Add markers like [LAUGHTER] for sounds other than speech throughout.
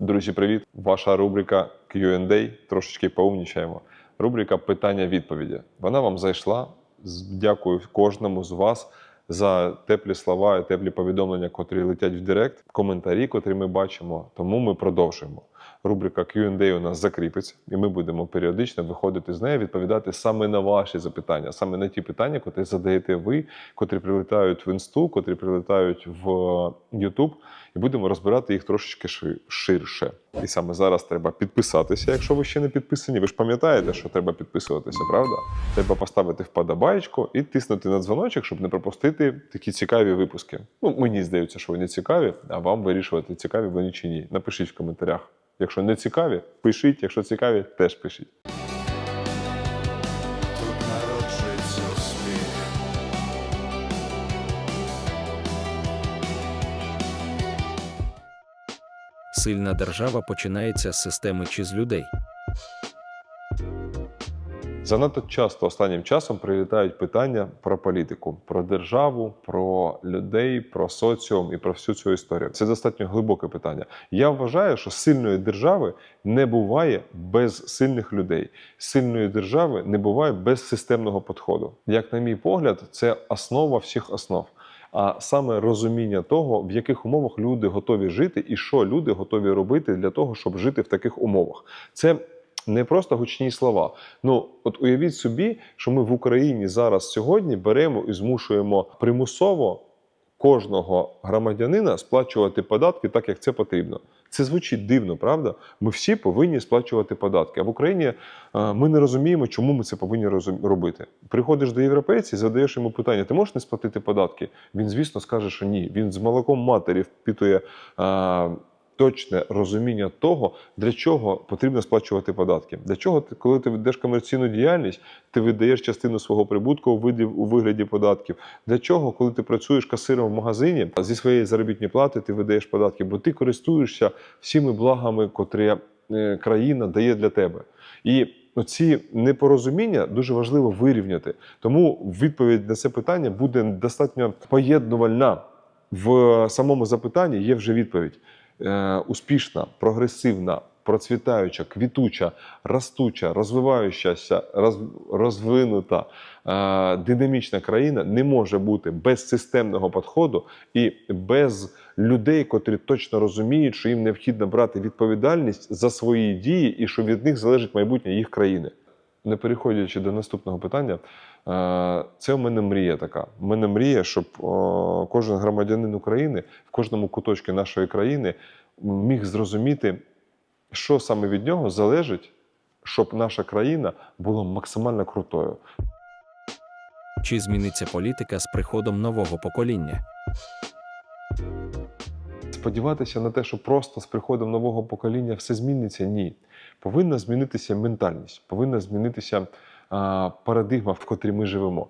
Друзі, привіт! Ваша рубрика Q&A. Трошечки поумнічаємо. Рубрика питання-відповіді. Вона вам зайшла. Дякую кожному з вас за теплі слова і теплі повідомлення, котрі летять в Директ, коментарі, котрі ми бачимо. Тому ми продовжуємо. Рубрика Q&A у нас закріпиться, і ми будемо періодично виходити з неї, відповідати саме на ваші запитання, саме на ті питання, котрі задаєте ви, котрі прилітають в інсту, котрі прилітають в YouTube, і будемо розбирати їх трошечки ширше. І саме зараз треба підписатися, якщо ви ще не підписані. Ви ж пам'ятаєте, що треба підписуватися, правда? Треба поставити вподобаєчку і тиснути на дзвоночок, щоб не пропустити такі цікаві випуски. Ну, мені здається, що вони цікаві, а вам вирішувати, цікаві вони чи ні. Напишіть в коментарях. Якщо не цікаві, пишіть. Якщо цікаві, теж пишіть. Тут народжується сміх. Сильна держава починається з системи чи з людей. Занадто часто останнім часом прилітають питання про політику, про державу, про людей, про соціум і про всю цю історію. Це достатньо глибоке питання. Я вважаю, що сильної держави не буває без сильних людей. Сильної держави не буває без системного підходу. Як на мій погляд, це основа всіх основ. А саме розуміння того, в яких умовах люди готові жити, і що люди готові робити для того, щоб жити в таких умовах. Це не просто гучні слова. Ну от уявіть собі, що ми в Україні зараз сьогодні беремо і змушуємо примусово кожного громадянина сплачувати податки так, як це потрібно. Це звучить дивно, правда? Ми всі повинні сплачувати податки. А в Україні е, ми не розуміємо, чому ми це повинні робити. Приходиш до європейців, задаєш йому питання: ти можеш не сплатити податки? Він, звісно, скаже, що ні. Він з молоком матері впитує. Точне розуміння того, для чого потрібно сплачувати податки. Для чого ти, коли ти ведеш комерційну діяльність, ти видаєш частину свого прибутку у вигляді податків. Для чого, коли ти працюєш касиром в магазині, зі своєї заробітної плати ти видаєш податки, бо ти користуєшся всіми благами, котрі е, країна дає для тебе. І ці непорозуміння дуже важливо вирівняти. Тому відповідь на це питання буде достатньо поєднувальна. В самому запитанні є вже відповідь. Е, успішна, прогресивна, процвітаюча, квітуча, ростуча, розвиваючася, роз, розвинута, е, динамічна країна не може бути без системного підходу і без людей, котрі точно розуміють, що їм необхідно брати відповідальність за свої дії і що від них залежить майбутнє їх країни. Не переходячи до наступного питання, е, це у мене мрія така. У мене мрія, щоб кожен громадянин України в кожному куточку нашої країни міг зрозуміти, що саме від нього залежить, щоб наша країна була максимально крутою. Чи зміниться політика з приходом нового покоління? Сподіватися на те, що просто з приходом нового покоління все зміниться, ні. Повинна змінитися ментальність, повинна змінитися парадигма, в котрій ми живемо.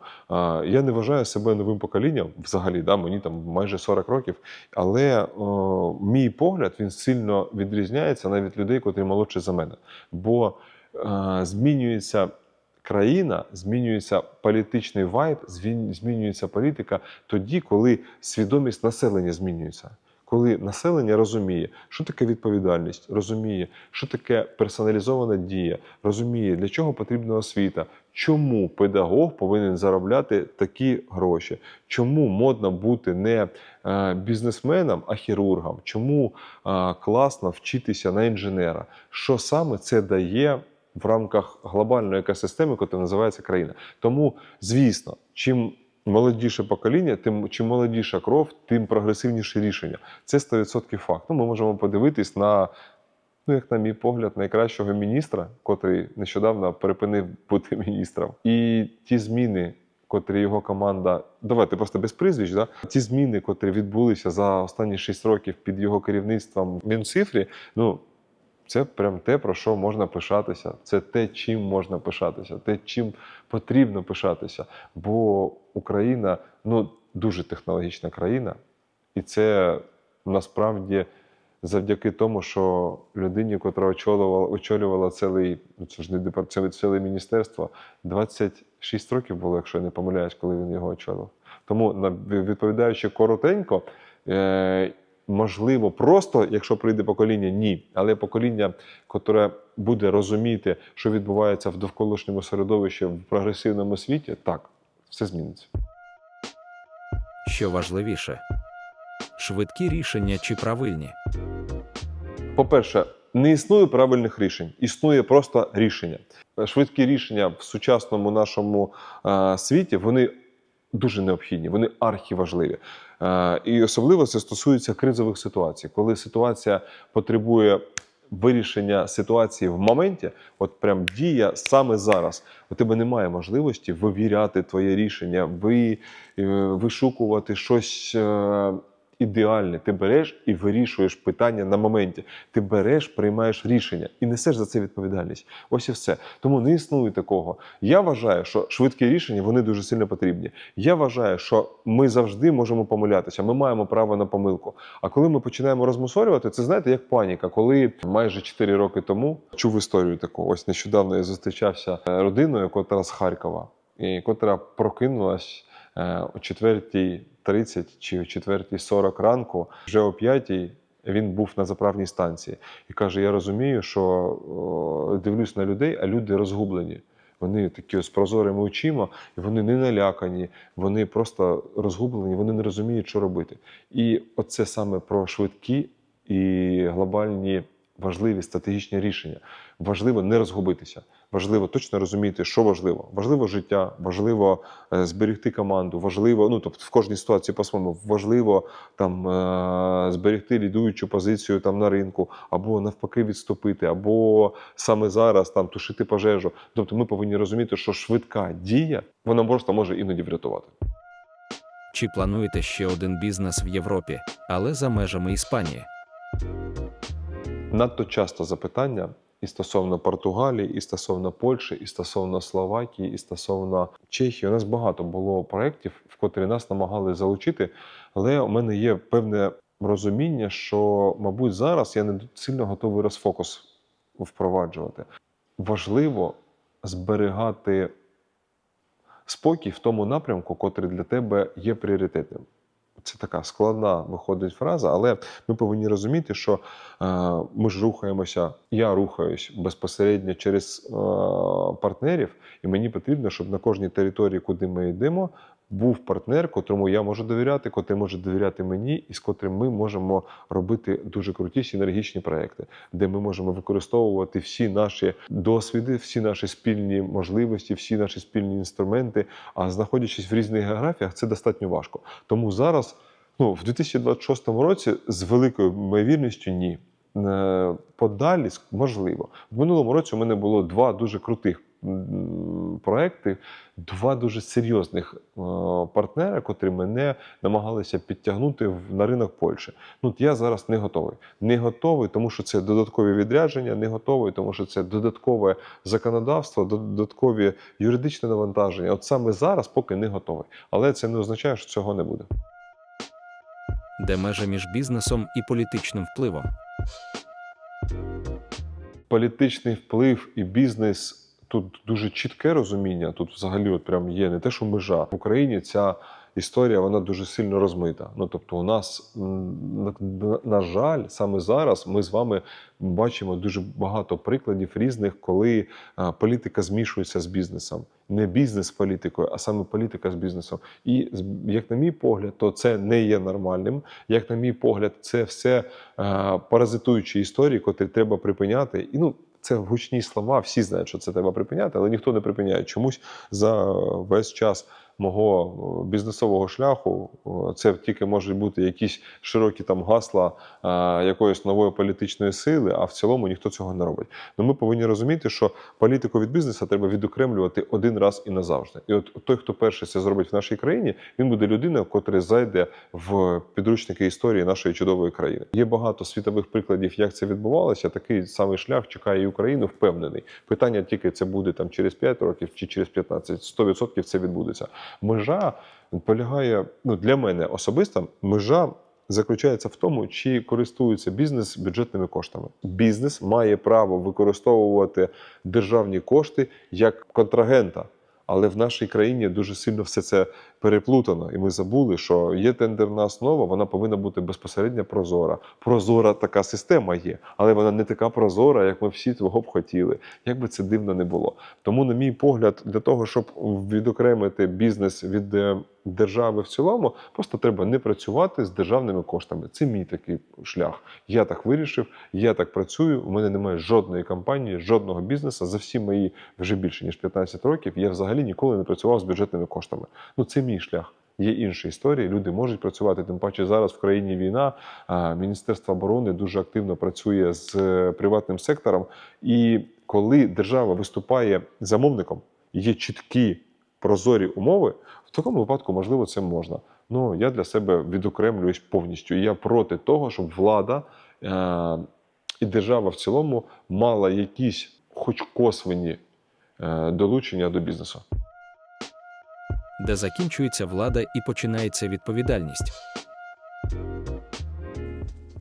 Я не вважаю себе новим поколінням взагалі, да, мені там майже 40 років, але о, мій погляд він сильно відрізняється навіть людей, котрі молодші за мене. Бо а, змінюється. Країна змінюється політичний вайб, змінюється політика тоді, коли свідомість населення змінюється. Коли населення розуміє, що таке відповідальність, розуміє, що таке персоналізована дія, розуміє, для чого потрібна освіта, чому педагог повинен заробляти такі гроші, чому модно бути не е, бізнесменом, а хірургом, чому е, класно вчитися на інженера, що саме це дає в рамках глобальної екосистеми, яка називається країна. Тому, звісно, чим молодіше покоління, тим чим молодіша кров, тим прогресивніше рішення. Це 100% факт. Ну, ми можемо подивитись на, ну, як на мій погляд, найкращого міністра, котрий нещодавно перепинив бути міністром. І ті зміни. Котрі його команда, давайте просто без прізвищ, да? ті зміни, котрі відбулися за останні 6 років під його керівництвом в Мінцифрі, ну це прям те, про що можна пишатися. Це те, чим можна пишатися, те, чим потрібно пишатися. Бо Україна ну, дуже технологічна країна, і це насправді завдяки тому, що людині, котра очолювала, очолювала цілий, ну це ж не департ, ціле, ціле міністерство, 26 років було, якщо я не помиляюсь, коли він його очолив. Тому відповідаючи коротенько, е, можливо, просто, якщо прийде покоління, ні. Але покоління, котре буде розуміти, що відбувається в довколишньому середовищі в прогресивному світі, так, все зміниться. Що важливіше? Швидкі рішення чи правильні? По-перше, не існує правильних рішень, існує просто рішення. Швидкі рішення в сучасному нашому е, світі вони дуже необхідні, вони архіважливі. Е, і особливо це стосується кризових ситуацій, коли ситуація потребує вирішення ситуації в моменті, от прям дія саме зараз. У тебе немає можливості вивіряти твоє рішення, е, вишукувати щось. Ідеальне. Ти береш і вирішуєш питання на моменті. Ти береш, приймаєш рішення і несеш за це відповідальність. Ось і все. Тому не існує такого. Я вважаю, що швидкі рішення вони дуже сильно потрібні. Я вважаю, що ми завжди можемо помилятися. Ми маємо право на помилку. А коли ми починаємо розмусолювати, це знаєте, як паніка. Коли майже 4 роки тому чув історію таку. Ось нещодавно я зустрічався родиною, котра з Харкова, і котра прокинулась е, о 4.30 чи о 4.40 ранку, вже о 5.00 він був на заправній станції і каже: Я розумію, що о, дивлюсь на людей, а люди розгублені. Вони такі з прозорими очима, і вони не налякані, вони просто розгублені, вони не розуміють, що робити. І оце саме про швидкі і глобальні важливі стратегічні рішення. Важливо не розгубитися. Важливо точно розуміти, що важливо. Важливо життя, важливо е, зберегти команду, важливо, ну тобто в кожній ситуації по-своєму, важливо там е, зберегти лідуючу позицію там на ринку, або навпаки відступити, або саме зараз там тушити пожежу. Тобто ми повинні розуміти, що швидка дія вона просто може іноді врятувати. Чи плануєте ще один бізнес в Європі, але за межами Іспанії? Надто часто запитання і стосовно Португалії, і стосовно Польщі, і стосовно Словакії, і стосовно Чехії. У нас багато було проєктів, в котрі нас намагали залучити, але у мене є певне розуміння, що, мабуть, зараз я не сильно готовий розфокус впроваджувати. Важливо зберігати спокій в тому напрямку, котрий для тебе є пріоритетним. Це така складна виходить фраза, але ми повинні розуміти, що е, ми ж рухаємося, я рухаюсь безпосередньо через е, партнерів, і мені потрібно, щоб на кожній території, куди ми йдемо, був партнер, котрому я можу довіряти, котрий може довіряти мені, і з котрим ми можемо робити дуже круті синергічні проекти, де ми можемо використовувати всі наші досвіди, всі наші спільні можливості, всі наші спільні інструменти. А знаходячись в різних географіях, це достатньо важко. Тому зараз, ну в 2026 році, з великою ймовірністю, ні. Е, Подалі можливо. В минулому році у мене було два дуже крутих проекти, два дуже серйозних е, партнери, котрі мене намагалися підтягнути на ринок Польщі. Ну, я зараз не готовий. Не готовий, тому що це додаткові відрядження, не готовий, тому що це додаткове законодавство, додаткові юридичне навантаження. От саме зараз поки не готовий. Але це не означає, що цього не буде. Де межа між бізнесом і політичним впливом? політичний вплив і бізнес тут дуже чітке розуміння. Тут взагалі от прям є не те, що межа в Україні. Ця історія вона дуже сильно розмита. Ну тобто, у нас на, на- жаль, саме зараз ми з вами бачимо дуже багато прикладів різних, коли політика змішується з бізнесом. Не бізнес з політикою, а саме політика з бізнесом. І як на мій погляд, то це не є нормальним. Як на мій погляд, це все е, паразитуючі історії, котрі треба припиняти. І ну. Це гучні слова, всі знають, що це треба припиняти, але ніхто не припиняє. Чомусь за весь час мого е, бізнесового шляху е, це тільки можуть бути якісь широкі там гасла е, якоїсь нової політичної сили, а в цілому ніхто цього не робить. Ну ми повинні розуміти, що політику від бізнесу треба відокремлювати один раз і назавжди. І от той, хто перший це зробить в нашій країні, він буде людина, котра зайде в підручники історії нашої чудової країни. Є багато світових прикладів, як це відбувалося. Такий самий шлях чекає і Україну, впевнений. Питання тільки це буде там через 5 років чи через 15. 100% це відбудеться. Межа полягає ну для мене особисто. Межа заключається в тому, чи користується бізнес бюджетними коштами. Бізнес має право використовувати державні кошти як контрагента. Але в нашій країні дуже сильно все це переплутано, і ми забули, що є тендерна основа, вона повинна бути безпосередньо прозора. Прозора така система є, але вона не така прозора, як ми всі того б хотіли. Як би це дивно не було. Тому, на мій погляд, для того, щоб відокремити бізнес від е, держави в цілому, просто треба не працювати з державними коштами. Це мій такий шлях. Я так вирішив, я так працюю. У мене немає жодної компанії, жодного бізнесу за всі мої вже більше ніж 15 років. Я взагалі ніколи не працював з бюджетними коштами. Ну це мій шлях. Є інші історії. Люди можуть працювати. Тим паче зараз в країні війна. Міністерство оборони дуже активно працює з е, приватним сектором. І коли держава виступає замовником, є чіткі прозорі умови, в такому випадку можливо це можна. Ну я для себе відокремлююсь повністю. Я проти того, щоб влада е- і держава в цілому мала якісь, хоч косвені, е- долучення до бізнесу. Де закінчується влада і починається відповідальність.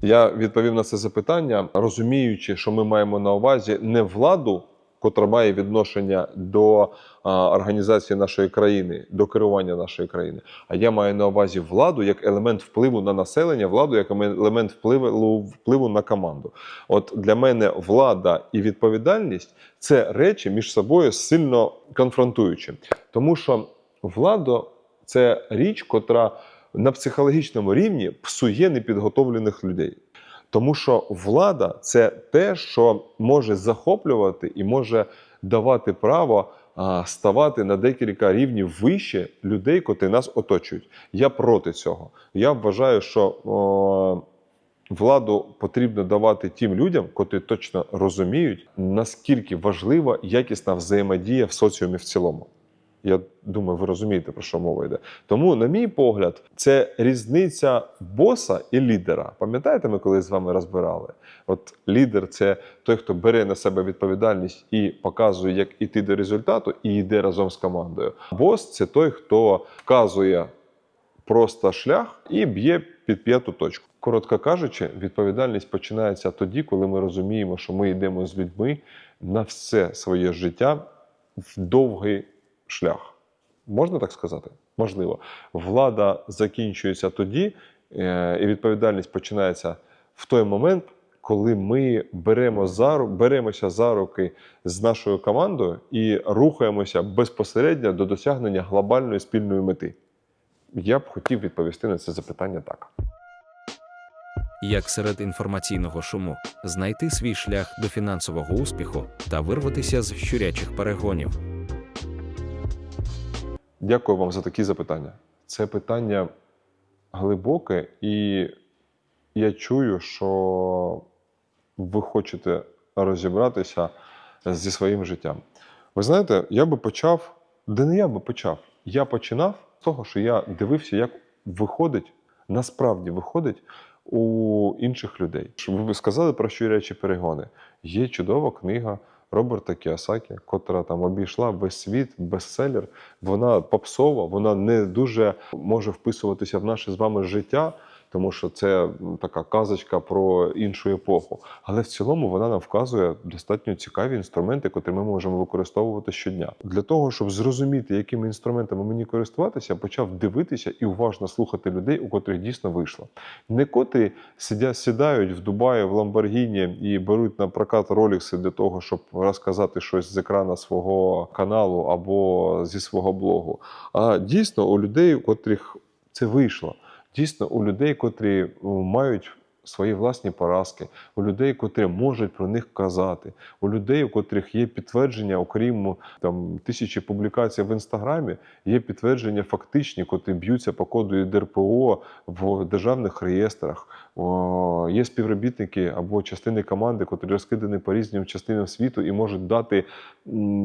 Я відповів на це запитання, розуміючи, що ми маємо на увазі не владу, котра має відношення до організації нашої країни, до керування нашої країни. А я маю на увазі владу як елемент впливу на населення, владу як елемент впливу, впливу на команду. От для мене влада і відповідальність це речі між собою сильно конфронтуючі, тому що влада це річ, котра на психологічному рівні псує непідготовлених людей. Тому що влада це те, що може захоплювати і може давати право ставати на декілька рівнів вище людей, котрі нас оточують. Я проти цього. Я вважаю, що о, владу потрібно давати тим людям, котрі точно розуміють, наскільки важлива якісна взаємодія в соціумі в цілому. Я думаю, ви розумієте, про що мова йде. Тому, на мій погляд, це різниця боса і лідера. Пам'ятаєте, ми коли з вами розбирали? От лідер це той, хто бере на себе відповідальність і показує, як іти до результату, і йде разом з командою. Бос це той, хто вказує просто шлях і б'є під п'яту точку. Коротко кажучи, відповідальність починається тоді, коли ми розуміємо, що ми йдемо з людьми на все своє життя в довгий шлях. Можна так сказати? Можливо. Влада закінчується тоді, е, і відповідальність починається в той момент, коли ми беремо за, беремося за руки з нашою командою і рухаємося безпосередньо до досягнення глобальної спільної мети. Я б хотів відповісти на це запитання так. Як серед інформаційного шуму знайти свій шлях до фінансового успіху та вирватися з щурячих перегонів. Дякую вам за такі запитання. Це питання глибоке, і я чую, що ви хочете розібратися зі своїм життям. Ви знаєте, я би почав, де не я би почав. Я починав з того, що я дивився, як виходить, насправді виходить у інших людей. Ви сказали про щурячі перегони. Є чудова книга Роберта Кіосакі, котра там обійшла весь світ, бестселер. Вона попсова, вона не дуже може вписуватися в наше з вами життя, тому що це така казочка про іншу епоху. Але в цілому вона нам вказує достатньо цікаві інструменти, котрі ми можемо використовувати щодня. Для того, щоб зрозуміти, якими інструментами мені користуватися, я почав дивитися і уважно слухати людей, у котрих дійсно вийшло. Не котрі сидять, сідають в Дубаї, в Ламборгіні і беруть на прокат ролікси для того, щоб розказати щось з екрана свого каналу або зі свого блогу. А дійсно у людей, у котрих це вийшло. Дійсно, у людей, котрі мають свої власні поразки, у людей, котрі можуть про них казати, у людей, у котрих є підтвердження, окрім там тисячі публікацій в інстаграмі, є підтвердження фактичні, котрі б'ються по коду ДРПО в державних реєстрах. Є співробітники або частини команди, котрі розкидані по різним частинам світу і можуть дати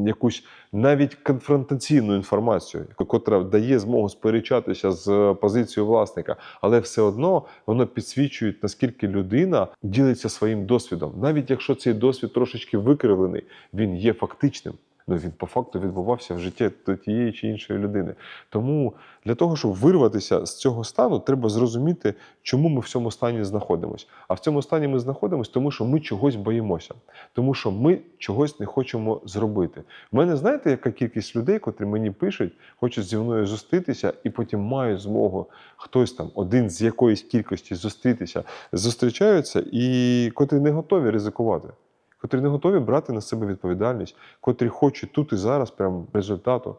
якусь навіть конфронтаційну інформацію, котра дає змогу сперечатися з позицією власника, але все одно воно підсвічує, наскільки людина ділиться своїм досвідом. Навіть якщо цей досвід трошечки викривлений, він є фактичним. Ну, він по факту відбувався в житті тієї чи іншої людини. Тому для того, щоб вирватися з цього стану, треба зрозуміти, чому ми в цьому стані знаходимося. А в цьому стані ми знаходимося, тому що ми чогось боїмося, тому що ми чогось не хочемо зробити. У мене знаєте, яка кількість людей, котрі мені пишуть, хочуть зі мною зустрітися, і потім мають змогу хтось там, один з якоїсь кількості зустрітися, зустрічаються і котрі не готові ризикувати. Котрі не готові брати на себе відповідальність, котрі хочуть тут і зараз прям результату.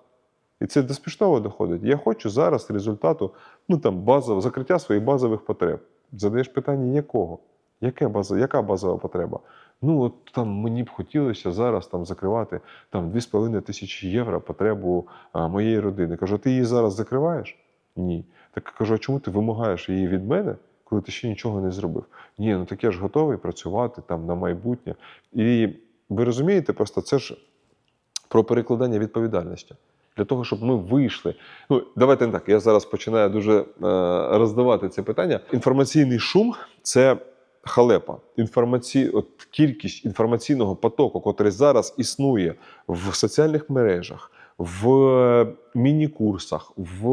І це до доходить. Я хочу зараз результату, ну там базово, закриття своїх базових потреб. Задаєш питання, якого? Яке база, яка базова потреба? Ну, от там мені б хотілося зараз там закривати там 2,5 тисячі євро потребу а, моєї родини. Кажу, ти її зараз закриваєш? Ні. Так кажу, а чому ти вимагаєш її від мене, коли ти ще нічого не зробив? Ні, ну так я ж готовий працювати там на майбутнє. І ви розумієте, просто це ж про перекладання відповідальності. Для того, щоб ми вийшли. Ну, давайте не так. Я зараз починаю дуже е, роздавати це питання. Інформаційний шум це халепа. Інформаці... От кількість інформаційного потоку, котрий зараз існує в соціальних мережах, в міні-курсах, в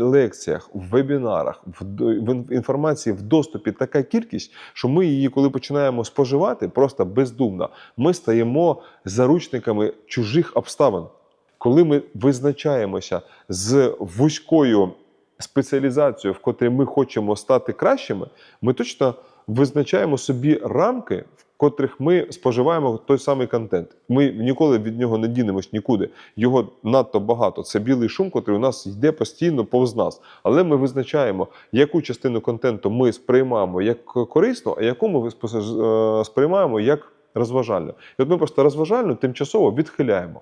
лекціях, в вебінарах, в, інформації в доступі така кількість, що ми її, коли починаємо споживати, просто бездумно, ми стаємо заручниками чужих обставин. Коли ми визначаємося з вузькою спеціалізацією, в котрій ми хочемо стати кращими, ми точно визначаємо собі рамки, в котрих ми споживаємо той самий контент. Ми ніколи від нього не дінемось нікуди. Його надто багато. Це білий шум, котрий у нас йде постійно повз нас. Але ми визначаємо, яку частину контенту ми сприймаємо як корисну, а яку ми е, сприймаємо як розважальну. І от ми просто розважальну тимчасово відхиляємо.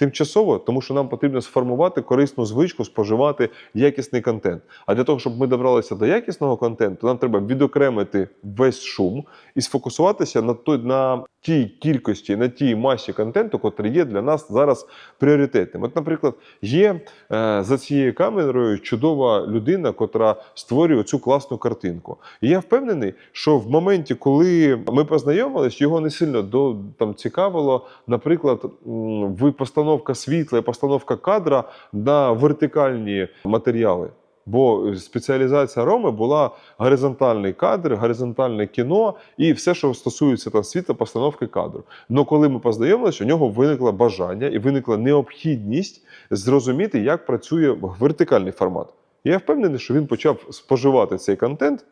Тимчасово, тому що нам потрібно сформувати корисну звичку споживати якісний контент. А для того, щоб ми добралися до якісного контенту, нам треба відокремити весь шум і сфокусуватися на той на тій кількості, на тій масі контенту, котрий є для нас зараз пріоритетним. От, наприклад, є е, за цією камерою чудова людина, котра створює цю класну картинку. І я впевнений, що в моменті, коли ми познайомились, його не сильно до там цікавило, наприклад, ви постановка світла і постановка кадра на вертикальні матеріали. Бо спеціалізація Роми була горизонтальний кадр, горизонтальне кіно і все, що стосується там світла, постановки кадру. Но коли ми познайомилися, у нього виникло бажання і виникла необхідність зрозуміти, як працює вертикальний формат. Я впевнений, що він почав споживати цей контент.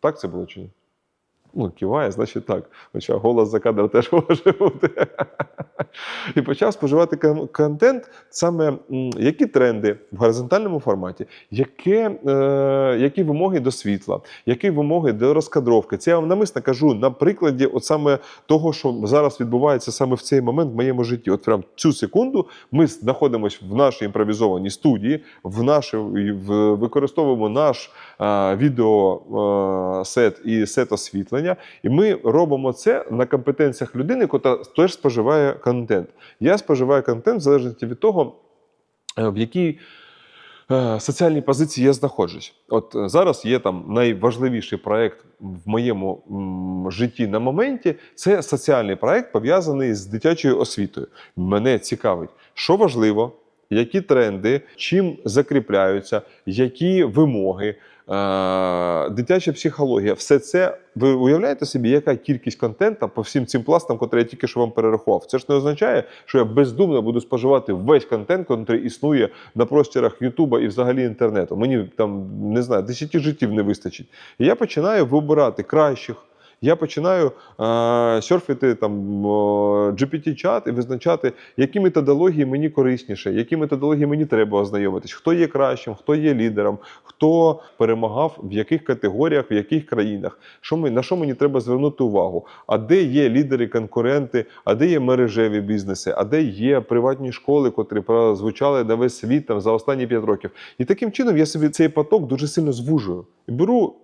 Так це було чи ні? Ну, киває, значить так. Хоча голос за кадр теж [LAUGHS] може бути. І почав споживати контент, саме які тренди в горизонтальному форматі, яке, е, які вимоги до світла, які вимоги до розкадровки. Це я вам намисно кажу на прикладі от саме того, що зараз відбувається саме в цей момент в моєму житті. От прям цю секунду ми знаходимося в нашій імпровізованій студії, в нашій, в, використовуємо наш е, відео е, і сет освітлення. І ми робимо це на компетенціях людини, яка теж споживає контент. Я споживаю контент в залежності від того, е, в якій е, соціальній позиції я знаходжусь. От е, зараз є там найважливіший проект в моєму житті на моменті. Це соціальний проект, пов'язаний з дитячою освітою. Мене цікавить, що важливо, які тренди, чим закріпляються, які вимоги, дитяча психологія. Все це ви уявляєте собі, яка кількість контента по всім цим пластам, котрі я тільки що вам перерахував. Це ж не означає, що я бездумно буду споживати весь контент, який існує на простірах Ютуба і взагалі інтернету. Мені там не знаю, десяти життів не вистачить. І я починаю вибирати кращих. Я починаю е, серфити там GPT-чат і визначати, які методології мені корисніше, які методології мені треба ознайомитись, хто є кращим, хто є лідером, хто перемагав в яких категоріях, в яких країнах, що ми, на що мені треба звернути увагу, а де є лідери, конкуренти, а де є мережеві бізнеси, а де є приватні школи, котрі прозвучали на весь світ там, за останні 5 років. І таким чином я собі цей поток дуже сильно звужую. І беру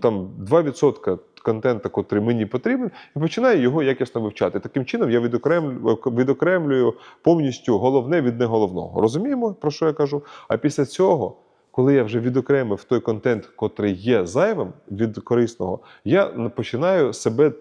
там 2% контенту, котрий мені потрібен, і починаю його якісно вивчати. Таким чином я відокремлю, відокремлюю повністю головне від неголовного. Розуміємо, про що я кажу? А після цього, коли я вже відокремив той контент, котрий є зайвим від корисного, я починаю себе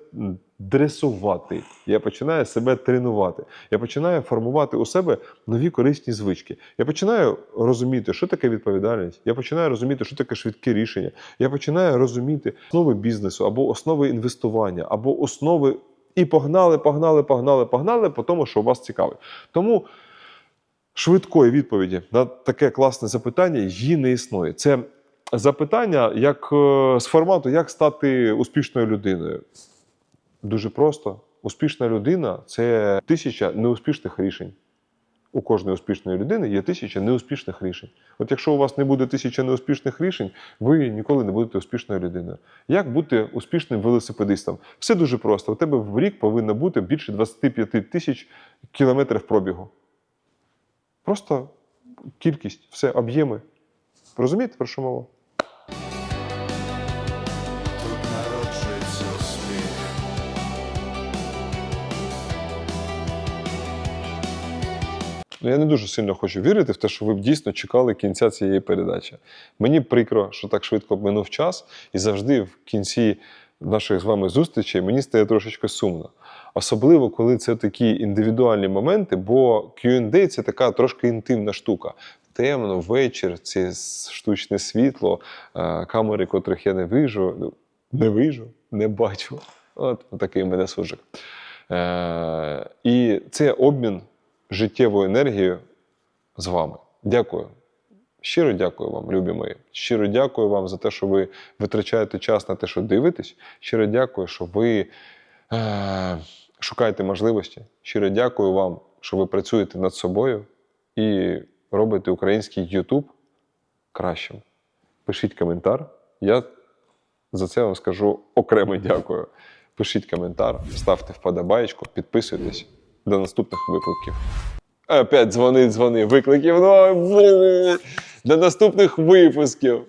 дресувати. Я починаю себе тренувати. Я починаю формувати у себе нові корисні звички. Я починаю розуміти, що таке відповідальність. Я починаю розуміти, що таке швидкі рішення. Я починаю розуміти основи бізнесу або основи інвестування, або основи. І погнали, погнали, погнали, погнали, по тому, що у вас цікавить. Тому швидкої відповіді на таке класне запитання її не існує. Це запитання як е, з формату, як стати успішною людиною. Дуже просто. Успішна людина це тисяча неуспішних рішень. У кожної успішної людини є тисяча неуспішних рішень. От якщо у вас не буде тисяча неуспішних рішень, ви ніколи не будете успішною людиною. Як бути успішним велосипедистом? Все дуже просто. У тебе в рік повинно бути більше 25 тисяч кілометрів пробігу. Просто кількість, все, об'єми. Розумієте, про що мова? Ну, я не дуже сильно хочу вірити в те, що ви б дійсно чекали кінця цієї передачі. Мені прикро, що так швидко минув час, і завжди в кінці наших з вами зустрічей мені стає трошечки сумно. Особливо, коли це такі індивідуальні моменти, бо Q&A – це така трошки інтимна штука. Темно, вечір, це штучне світло, е, камери, котрих я не вижу, не вижу, не бачу. От такий в мене сужик. Е, і це обмін життєвою енергією з вами. Дякую. Щиро дякую вам, любі мої. Щиро дякую вам за те, що ви витрачаєте час на те, що дивитесь. Щиро дякую, що ви е, шукаєте можливості. Щиро дякую вам, що ви працюєте над собою і робите український YouTube кращим. Пишіть коментар. Я за це вам скажу окремо дякую. Пишіть коментар, ставте вподобаєчку, підписуйтесь. До наступних викликів. Опять дзвони, дзвони, викликів. Ну. До наступних випусків.